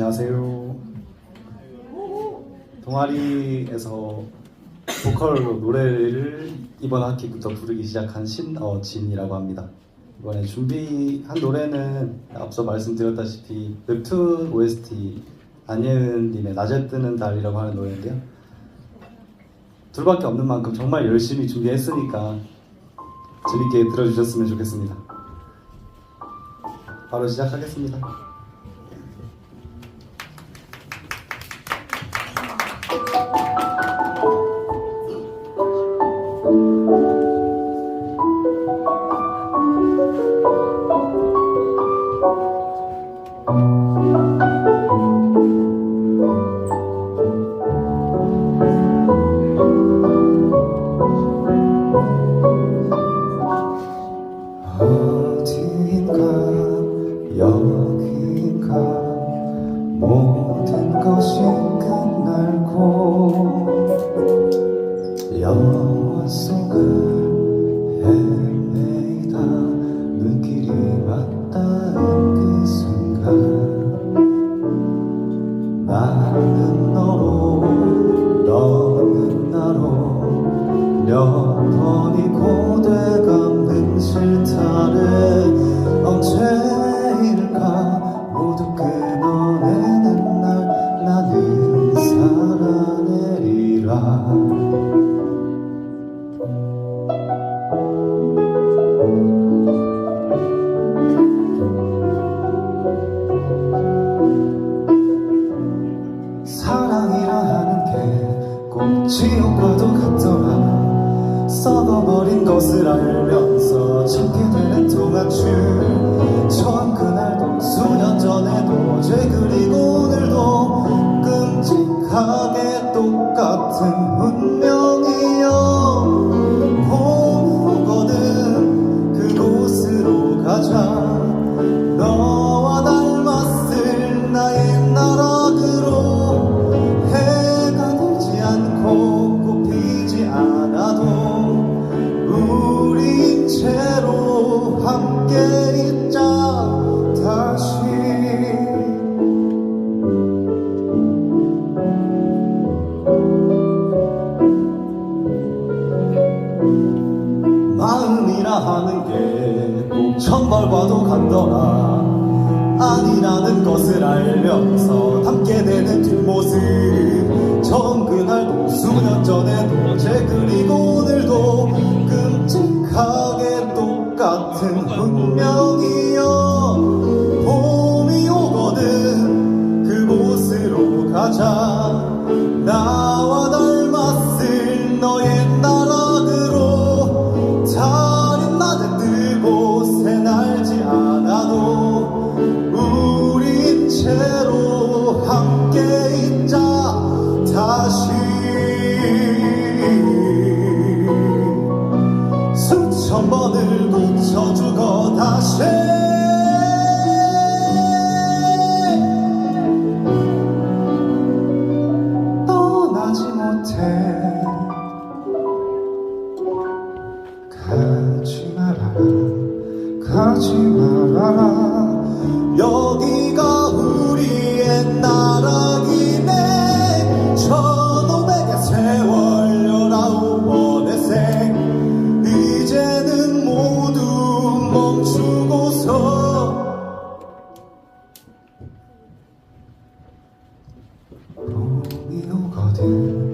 안녕하세요. 동아리에서 보컬로 노래를 이번 학기부터 부르기 시작한 신어진이라고 합니다. 이번에 준비한 노래는 앞서 말씀드렸다시피 웹툰 OST 안예은님의 낮에 뜨는 달이라고 하는 노래인데요. 둘밖에 없는 만큼 정말 열심히 준비했으니까 재밌게 들어주셨으면 좋겠습니다. 바로 시작하겠습니다. 어딘가 여긴가 모든 것이 끝날고 지옥과도 같더라 썩어버린 것을 알면서 찾게 되는 동안줄 처음 그날도 수년 전에도 어제 그리 함께 있자 다시. 마음이라 하는 게꼭 천벌과도 같더라. 아니라는 것을 알면서 담게 되는 뒷모습. 처음 그날도 수년 전에도 어제 그리고 오늘도 끔찍하게 똑 같은 운명이여 봄이 오거든 그곳으로 가자. 나와 닮았을 너의 나락으로 달인 뜨고 새 날지 않아도 우린 채로 함께 있자. 다시 가지 말아라. 여기가 우리의 나라이네. 천오백의 세월 열아홉 번의 생. 이제는 모두 멈추고서. 어, 로미오가 된